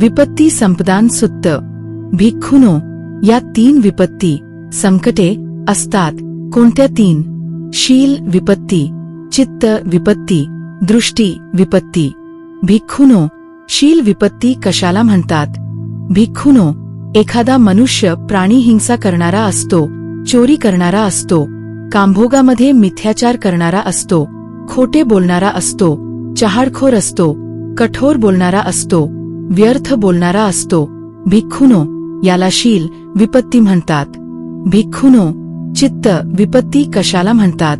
विपत्ती संपदान सुत्त. भिक्खुनो या तीन विपत्ती संकटे असतात. कोणत्या तीन? शील विपत्ती चित्त विपत्ती दृष्टी विपत्ती. भिक्खुनो शील विपत्ती कशाला म्हणतात? भिक्खुनो एखादा मनुष्य प्राणी हिंसा करणारा असतो चोरी करणारा असतो कांभोगामध्ये मिथ्याचार करणारा असतो खोटे बोलणारा असतो चहाडखोर असतो कठोर बोलणारा असतो व्यर्थ बोलणारा असतो. भिक्खुनो याला शील विपत्ती म्हणतात. भिक्खुनो चित्त विपत्ती कशाला म्हणतात?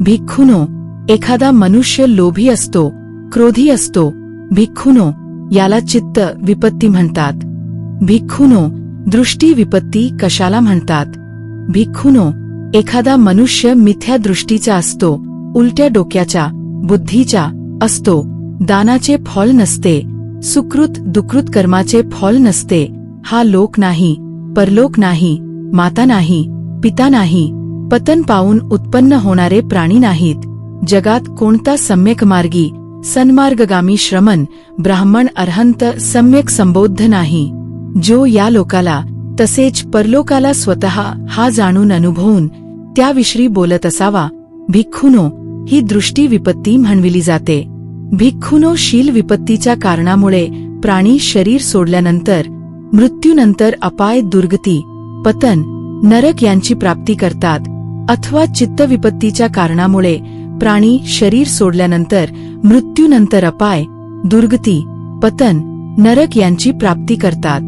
भिक्खुनो एखादा मनुष्य लोभी असतो क्रोधी असतो. भिक्खुनो याला चित्त विपत्ती म्हणतात. भिक्खुनो दृष्टी विपत्ती कशाला म्हणतात? भिक्खुनो एखादा मनुष्य मिथ्या दृष्टीचा असतो उलट्या डोक्याच्या बुद्धीचा असतो दानाचे फळ नसते. सुकृत दुकृत कर्माचे फॉल नसते. हा लोक नाही परलोक नाही माता नाही पिता नाही पतन पाहून उत्पन्न होणारे प्राणी नाहीत. जगात कोणता सम्यक मार्गी सन्मार्गगामी श्रमण ब्राह्मण अर्हंत सम्यक संबोध नाही. जो या लोकाला तसेच परलोकाला स्वतः हा जाणून अनुभवून त्याविषयी बोलत असावा भिक्खुनो ही दृष्टी विपत्ती म्हणविली जाते. भिक्खुनो शील विपत्तीच्या कारणामुळे प्राणी शरीर सोडल्यानंतर मृत्यूनंतर अपाय दुर्गती पतन नरक यांची प्राप्ती करतात अथवा चित्तविपत्तीच्या कारणामुळे प्राणी शरीर सोडल्यानंतर मृत्यूनंतर अपाय दुर्गती पतन नरक यांची प्राप्ती करतात.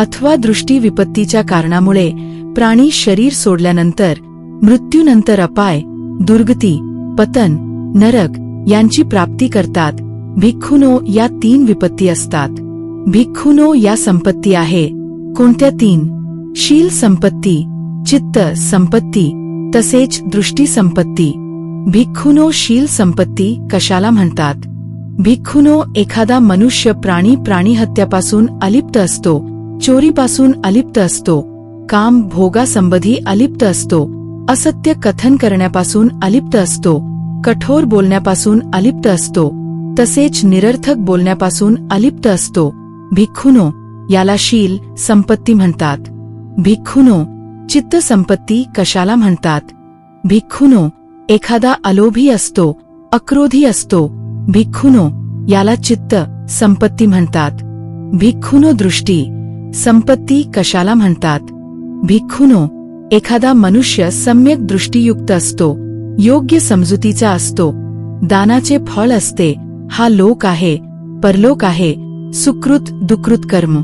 अथवा दृष्टी विपत्तीच्या कारणामुळे प्राणी शरीर सोडल्यानंतर मृत्यूनंतर अपाय दुर्गती पतन नरक यांची प्राप्ती करतात. भिक्खुनो या तीन विपत्ती असतात. भिक्खुनो या संपत्ती आहे. कोणत्या तीन? शील संपत्ती चित्त संपत्ती तसेच दृष्टी संपत्ती. भिक्खुनो शील संपत्ती कशाला म्हणतात? भिक्खुनो एखादा मनुष्य प्राणी प्राणी हत्यापासून अलिप्त असतो चोरीपासून अलिप्त असतो काम भोगासंबंधी अलिप्त असतो असत्य कथन करण्यापासून अलिप्त असतो कठोर बोलण्यापासून अलिप्त असतो तसेच निरर्थक बोलण्यापासून अलिप्त असतो. भिक्खुनो याला शील संपत्ती म्हणतात. भिक्खुनो चित्त संपत्ती कशाला म्हणतात? भिक्खुनो एखादा अलोभी असतो अक्रोधी असतो. भिक्खुनो याला चित्त संपत्ती म्हणतात. भिक्खुनो दृष्टी संपत्ती कशाला म्हणतात? भिक्खुनो एखादा मनुष्य सम्यक दृष्टीयुक्त असतो योग्य समजुतीचा असतो. दानाचे फळ असते. हा लोक आहे. परलोक आहे. सुकृत दुकृत कर्म.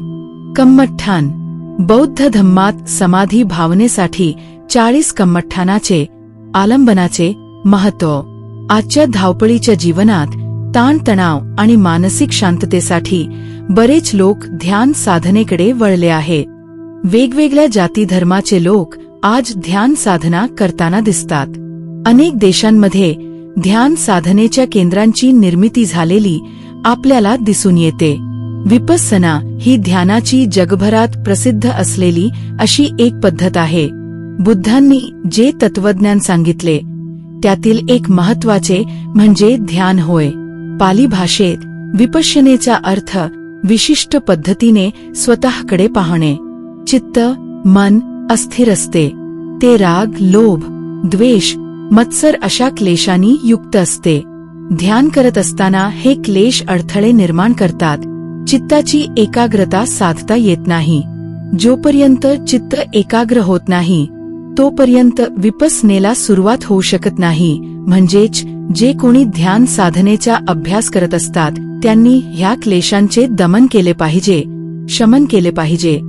कम्मठ्ठान. बौद्ध धम्मात समाधी भावनेसाठी चाळीस कम्मठ्ठानाचे आलंबनाचे महत्त्व. आजच्या धावपळीच्या जीवनात ताणतणाव आणि मानसिक शांततेसाठी बरेच लोक ध्यान साधनेकडे वळले आहे. वेगवेगळ्या जाती धर्माचे लोक आज ध्यान साधना करताना दिसतात. अनेक देशांमध्ये ध्यान साधनेच्या केंद्रांची निर्मिती झालेली आपल्याला दिसून येते. विपस्सना ही ध्यानाची जगभरात प्रसिद्ध असलेली अशी एक पद्धत आहे. बुद्धांनी जे तत्वज्ञान सांगितले त्यातील एक महत्त्वाचे म्हणजे ध्यान होय. पाली भाषेत विपश्यनेचा अर्थ विशिष्ट पद्धतीने स्वतःकडे पाहणे. चित्त मन अस्थिर असते. ते राग लोभ द्वेष मत्सर अशा क्लेशांनी युक्त असते. ध्यान करत असताना हे क्लेश अडथळे निर्माण करतात. चित्ताची एकाग्रता साधता येत नाही. जोपर्यंत चित्त एकाग्र होत नाही तोपर्यंत विपसनेला सुरुवात होऊ शकत नाही. म्हणजेच जे कोणी ध्यान साधनेचा अभ्यास करत असतात त्यांनी ह्या क्लेशांचे दमन केले पाहिजे शमन केले पाहिजे.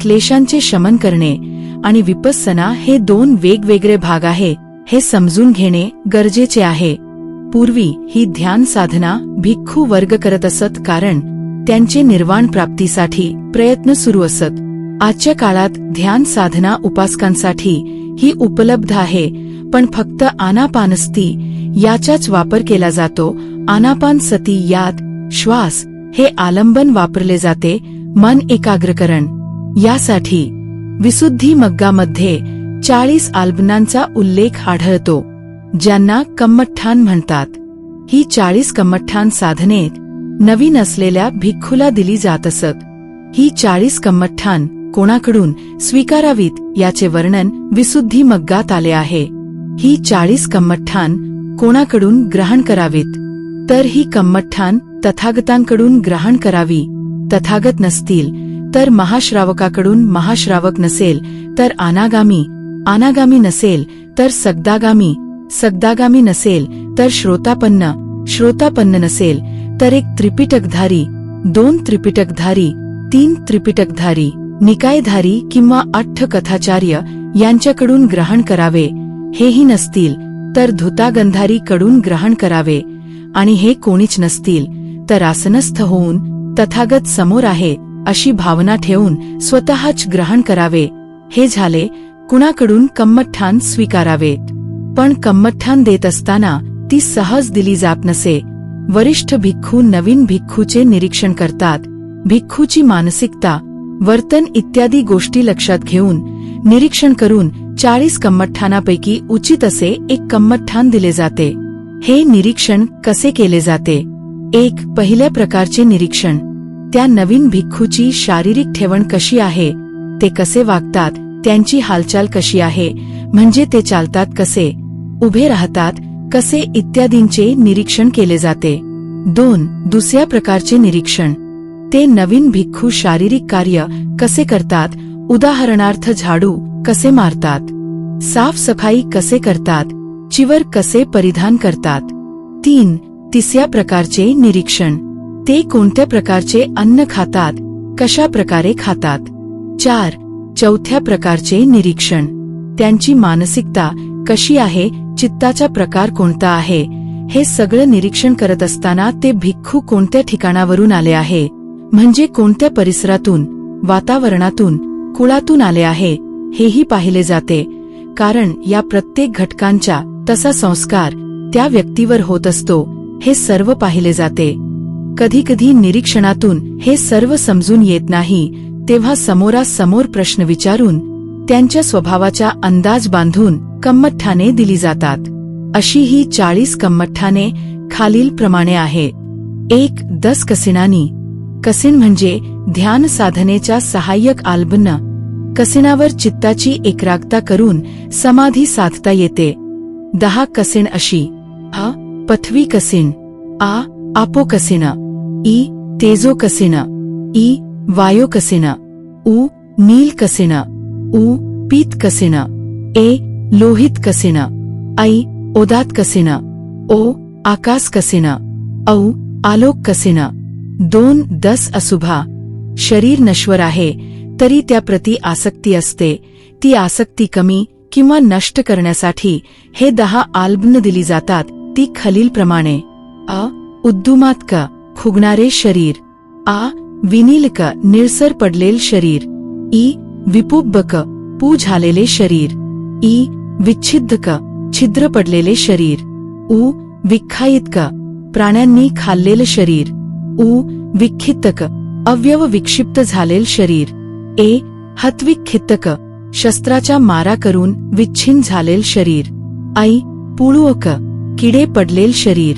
क्लेशांचे शमन करणे आणि विपसना हे दोन वेगवेगळे भाग आहे. हे समजून घेणे गरजेचे आहे. पूर्वी ही ध्यान साधना भिक्खू वर्ग करत असत कारण त्यांचे निर्वाण प्राप्तीसाठी प्रयत्न सुरू असत. आजच्या काळात ध्यान साधना उपासकांसाठी ही उपलब्ध आहे पण फक्त आनापानस्ती याचाच वापर केला जातो. आनापान सती यात श्वास हे आलंबन वापरले जाते मन एकाग्रकरण. यासाठी विशुद्धी मग्गामध्ये चाळीस आल्बनांचा उल्लेख आढळतो ज्यांना कम्मठ्ठान म्हणतात. ही चाळीस कम्मठ्ठान साधनेत नवीन असलेल्या भिक्खूला दिली जात असत. ही चाळीस कम्मठ्ठान कोणाकडून स्वीकारावीत याचे वर्णन विसुद्धी मग्गात आले आहे. ही चाळीस कम्मठ्ठान कोणाकडून ग्रहण करावीत? तर ही कम्मठ्ठान तथागतांकडून ग्रहण करावी. तथागत नसतील तर महाश्रावकाकडून महाश्रावक नसेल तर अनागामी अनागामी नसेल तर सगदागामी सगदागामी नसेल तर श्रोतापन्न श्रोतापन्न नसेल तर एक त्रिपिटकधारी दोन त्रिपिटकधारी तीन त्रिपिटकधारी निकायधारी किंवा अठ्ठ कथाचार्य यांच्याकडून ग्रहण करावे हेही नसतील तर धुतागंधारी कडून ग्रहण करावे. आणि हे कोणीच नसतील तर आसनस्थ होऊन तथागत समोर आहे अशी भावना ठेवून स्वतःच ग्रहण करावे. हे झाले कुणाकडून कम्मठान स्वीकारावेत? पण कम्मठान देत असताना ती सहज दिली जात नसे. वरिष्ठ भिक्खू नवीन भिक्खूचे निरीक्षण करतात. भिक्खूची मानसिकता वर्तन इत्यादी गोष्टी लक्षात घेऊन निरीक्षण करून चाळीस कम्मठानापैकी उचित असे एक कम्मठान दिले जाते. हे निरीक्षण कसे केले जाते? एक पहिल्या प्रकारचे निरीक्षण. त्या नवीन भिक्खूची शारीरिक ठेवण कशी आहे? ते कसे वागतात? त्यांची हालचाल कशी आहे? म्हणजे ते चालतात कसे? उभे राहतात कसे? इत्यादींचे निरीक्षण केले जाते. दोन दुसऱ्या प्रकारचे निरीक्षण. ते नवीन भिक्खू शारीरिक कार्य कसे करतात? उदाहरणार्थ झाडू कसे मारतात? साफसफाई कसे करतात? चिवर कसे परिधान करतात? तीन तिसऱ्या प्रकारचे निरीक्षण. ते कोणत्या प्रकारचे अन्न खातात? कशा प्रकारे खातात? चार चौथ्या प्रकारचे निरीक्षण. त्यांची मानसिकता कशी आहे चित्ताचा प्रकार कोणता आहे हे सगळं निरीक्षण करत असताना ते भिक्खू कोणत्या ठिकाणावरून आले आहे म्हणजे कोणत्या परिसरातून वातावरणातून कुळातून आले आहे हेही पाहिले जाते. कारण या प्रत्येक घटकांचा तसा संस्कार त्या व्यक्तीवर होत असतो हे सर्व पाहिले जाते. कधीकधी निरीक्षणातून हे सर्व समजून येत नाही तेव्हा समोरासमोर प्रश्न विचारून त्यांच्या स्वभावाचा अंदाज बांधून कम्मठ्ठाने दिली जातात. अशी ही चाळीस कम्मठाने खालीलप्रमाणे आहे. एक दस कसिनानी. कसिन म्हणजे ध्यान साधनेच्या सहाय्यक आल्बन. कसिनावर चित्ताची एकाग्रता करून समाधी साधता येते. दहा कसिन अशी. अ पथवी कसिन. आ आपो कसिन. ई तेजो कसिन. ई वायो कसेन उ नीलकसिन उ पीत कसेन ए लोहित कसेन ऐ ओदात कसेन ओ आकाश कसेन औ आलोक कसेन दोन दस असुभा. शरीर नश्वर आहे तरी त्याप्रती आसक्ती असते. ती आसक्ती कमी किंवा नष्ट करण्यासाठी हे दहा आल्बन दिली जातात ती खालीलप्रमाणे. अ उद्दुमात्क फुगणारे शरीर. आ विनिलक निळसर पडलेल शरीर. ई. विपुब्बक पू झालेले शरीर. ई. विच्छिद्दक छिद्र पडलेले शरीर. उ. विखायितक प्राण्यांनी खाल्लेलं शरीर. उ. विक्षिप्तक अवयव विक्षिप्त झालेल शरीर. ए. हतविक्षिप्तक शस्त्राच्या मारा करून विच्छिन्न झालेल शरीर. आई पुळुअक किडे पडलेल शरीर.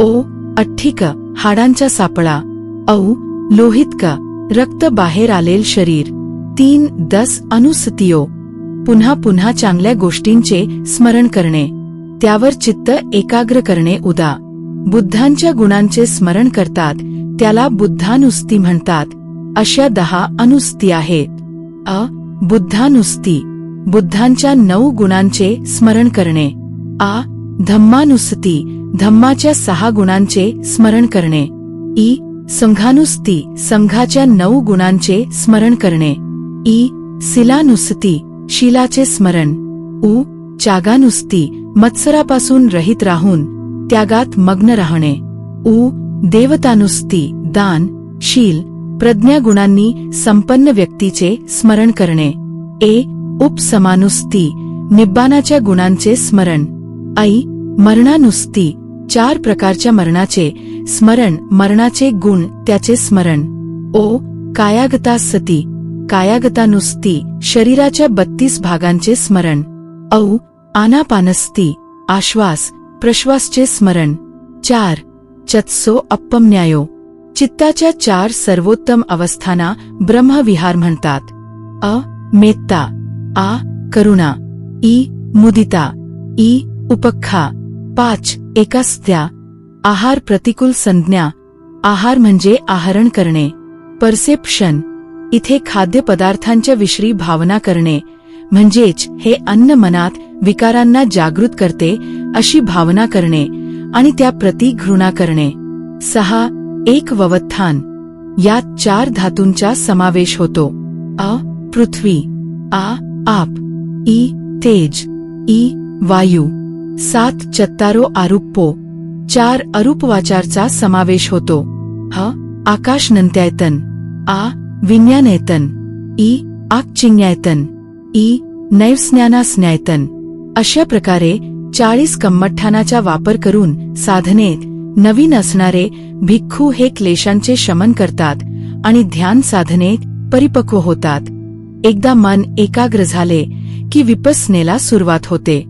ओ. अठ्ठिक हाडांचा सापळा. औ. लोहितका रक्त बाहेर आलेल शरीर. तीन दस अनुसतियो. पुन्हा पुन्हा चांगल्या गोष्टींचे स्मरण करणे. त्यावर चित्त एकाग्र करणे उदा. बुद्धांच्या गुणांचे स्मरण करतात. त्याला बुद्धानुस्ती म्हणतात. अशा दहा अनुस्ती आहेत. अ. बुद्धानुस्ती. बुद्धांच्या नऊ गुणांचे स्मरण करणे. आ. धम्मानुस्ती. धम्माच्या सहा गुणांचे स्मरण करणे. ई. संघानुस्ती संघाच्या नऊ गुणांचे स्मरण करणे. ई. शिलानुस्ती शिलाचे स्मरण. उ. चागानुस्ती मत्सरापासून रहित राहून त्यागात मग्न राहणे. उ. देवतानुस्ती दान शील प्रज्ञागुणांनी संपन्न व्यक्तीचे स्मरण करणे. ए. उपसमानुस्ती निब्बानाच्या गुणांचे स्मरण. ऐ. मरणानुस्ती चार प्रकारच्या मरणाचे स्मरण मरणाचे गुण त्याचे स्मरण. ओ कायागता सती कायागतानुस्ती शरीराच्या बत्तीस भागांचे स्मरण. औ आनापानस्ती आश्वास प्रश्वासचे स्मरण. चार चत्सो अप्पमन्यायो चित्ताच्या चार सर्वोत्तम अवस्थांना ब्रह्मविहार म्हणतात. अ मेत्ता आ करुणा ई मुदिता ई उपखा पाच एकास्त्या आहार प्रतिकूल संज्ञा. आहार म्हणजे आहरण करणे. परसेप्शन. इथे खाद्यपदार्थांच्या विषयी भावना करणे. म्हणजेच हे अन्न मनात विकारांना जागृत करते अशी भावना करणे आणि त्या प्रती घृणा करणे. सहा एक ववत्थान. यात चार धातूंचा समावेश होतो. अ पृथ्वी. आ आप. ई तेज. ई वायू. सात चत्तारो आरुप्पो चार अरूपवाचारचा समावेश होतो. ह. आकाश नंत्यायतन. आ. विज्ञानयतन ई. आकचिन्यायतन. ई. नैवस्ज्ञानास्न्यायतन अशा प्रकारे चाळीस कम्मठ्ठानाचा वापर करून साधनेत नवीन असणारे भिक्खू हे क्लेशांचे शमन करतात आणि ध्यान साधनेत परिपक्व होतात. एकदा मन एकाग्र झाले की विपसनेला सुरुवात होते.